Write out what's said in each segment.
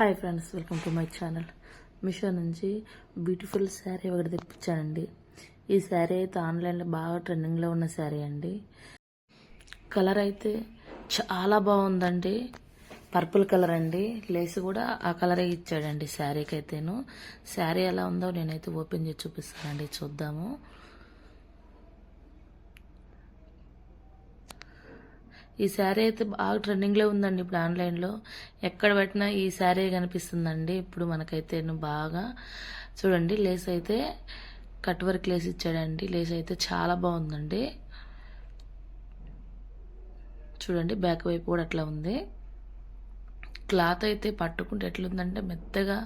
Hi friends welcome to my channel Meesho నుంచి beautiful sari ఒకటి తెప్పించానండి. ఈ శారీ అయితే ఆన్లైన్లో బాగా ట్రెండింగ్లో ఉన్న శారీ అండి. కలర్ అయితే చాలా బాగుందండి. పర్పుల్ కలర్ అండి. లేస్ కూడా ఆ కలరే ఇచ్చాడండి శారీకి అయితేను. శారీ ఎలా ఉందో నేనైతే ఓపెన్ చేసి చూపిస్తానండి చూద్దాము. ఈ శారీ అయితే బాగా ట్రెండింగ్లో ఉందండి ఇప్పుడు ఆన్లైన్లో ఎక్కడ పెట్టినా ఈ శారీ కనిపిస్తుందండి. ఇప్పుడు మనకైతే బాగా చూడండి లేస్ అయితే కట్ వర్క్ లేస్ ఇచ్చాడండి. లేస్ అయితే చాలా బాగుందండి. చూడండి బ్యాక్ వైపు కూడా అట్లా ఉంది. క్లాత్ అయితే పట్టుకుంటే ఎట్లుందంటే మెత్తగా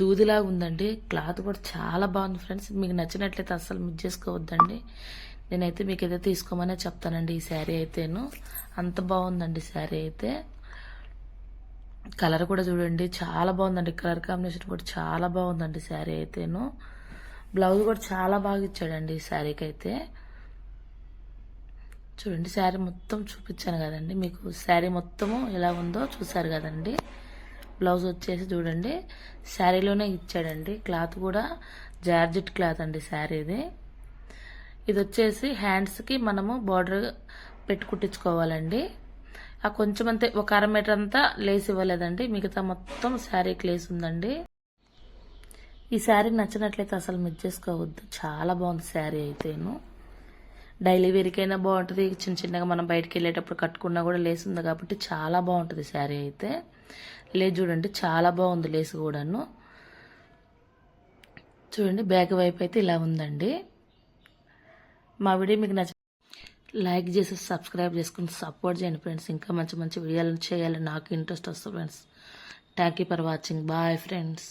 దూదిలాగా ఉందండి. క్లాత్ కూడా చాలా బాగుంది ఫ్రెండ్స్ మీకు నచ్చినట్లయితే అస్సలు మిస్ చేసుకోవద్దండి. నేనైతే మీకు ఏదైతే తీసుకోమనే చెప్తానండి ఈ శారీ అయితేను. అంత బాగుందండి శారీ అయితే. కలర్ కూడా చూడండి చాలా బాగుందండి. కలర్ కాంబినేషన్ కూడా చాలా బాగుందండి శారీ అయితేను. బ్లౌజ్ కూడా చాలా బాగా ఇచ్చాడండి ఈ శారీకి అయితే చూడండి శారీ మొత్తం చూపించాను కదండి. మీకు శారీ మొత్తము ఎలా ఉందో చూసారు కదండి. బ్లౌజ్ వచ్చేసి చూడండి శారీలోనే ఇచ్చాడండి. క్లాత్ కూడా జార్జెట్ క్లాత్ అండి శారీది. ఇది వచ్చేసి హ్యాండ్స్కి మనము బార్డర్ పెట్టి కుట్టించుకోవాలండి ఆ కొంచెం అంతే ఒక అర మీటర్ అంతా లేస్ ఇవ్వలేదండి. మిగతా మొత్తం శారీకి లేస్ ఉందండి. ఈ శారీ నచ్చినట్లయితే అసలు మిస్ చేసుకోవద్దు. చాలా బాగుంది శారీ అయితేను. డైలీ వేరికైనా బాగుంటుంది. చిన్న చిన్నగా మనం బయటికి వెళ్ళేటప్పుడు కట్టుకున్నా కూడా లేస్ ఉంది కాబట్టి చాలా బాగుంటుంది శారీ అయితే. లేదు చూడండి చాలా బాగుంది లేస్ కూడాను. చూడండి బ్యాక్ వైపు అయితే ఇలా ఉందండి. మా వీడియో మీకు నచ్చ లైక్ చేసి సబ్స్క్రైబ్ చేసుకుని సపోర్ట్ చేయండి ఫ్రెండ్స్. ఇంకా మంచి మంచి వీడియోలను చేయాలని నాకు ఇంట్రెస్ట్ వస్తుంది friends. Thank you for watching. Bye friends.